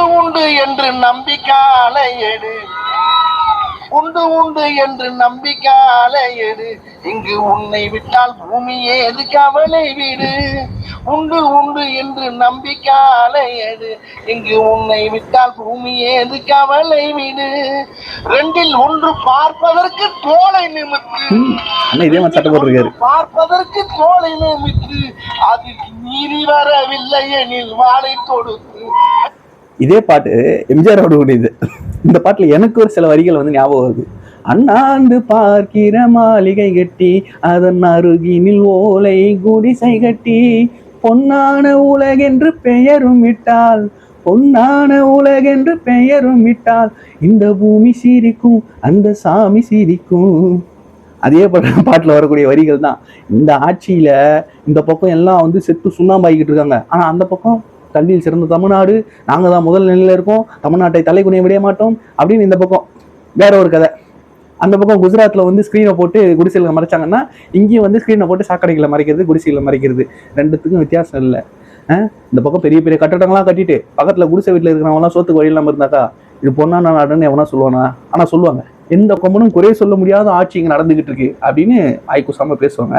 உண்டு உண்டு என்று நம்பிக்காலை எடு. உண்டு உண்டு என்று நம்பிக்காலை எடு. இங்கு உன்னை விட்டால் பூமி ஏது கவலை விடு. உண்டு உண்டு என்று நம்பிக்காலை எடு. இங்கு உன்னை விட்டால் பூமி ஏது கவலை விடு. ரெண்டில் ஒன்று பார்ப்பதற்கு தோலை நிமித்து பார்ப்பதற்கு தோலை நிமித்து அது மீறி வரவில்லை எனில் வாளை கொடுத்து இதே பாட்டு எம்ஜிஆரோட உடையது இந்த பாட்டுல எனக்கு ஒரு சில வரிகள் வந்து ஞாபகம் வருது. அண்ணாந்து பார்க்கிற மாளிகை கட்டி அதன் அருகினில் ஓலை குடிசை கட்டி பொன்னான உலகென்று பெயரும் விட்டால் பொன்னான உலகென்று பெயரும் விட்டால் இந்த பூமி சிரிக்கும் அந்த சாமி சிரிக்கும். அதே பாட்டில் பாட்டுல வரக்கூடிய வரிகள் தான். இந்த ஆட்சியில இந்த பக்கம் எல்லாம் வந்து செத்து சுண்ணாம்பாக்கிட்டு இருக்காங்க. ஆனால் அந்த பக்கம் கல்வியில் சிறந்த தமிழ்நாடு. நாங்கள் தான் முதல் நிலையில் இருக்கோம். தமிழ்நாட்டை தலைக்குனிய விட மாட்டோம். அப்படின்னு இந்த பக்கம் வேற ஒரு கதை. அந்த பக்கம் குஜராத்தில் வந்து ஸ்க்ரீனை போட்டு குடிசைகளை மறைச்சாங்கன்னா இங்கேயும் வந்து ஸ்க்ரீனை போட்டு சாக்கடைகளை மறைக்கிறது குடிசைகளை மறைக்கிறது. ரெண்டுத்துக்கும் வித்தியாசம் இல்லை. இந்த பக்கம் பெரிய பெரிய கட்டடங்கள்லாம் கட்டிட்டு பக்கத்தில் குடிசை வீட்டில் இருக்கிறவங்களாம் சோத்துக்கு வழி இல்லாமல் இருந்தாக்கா இது பொன்னான நாடுன்னு எவனா சொல்லுவானா? ஆனால் சொல்லுவாங்க. எந்த கொம்பனும் குறை சொல்ல முடியாத ஆட்சி இங்கே நடந்துகிட்டு இருக்கு அப்படின்னு ஆய்க்குசாம பேசுவாங்க.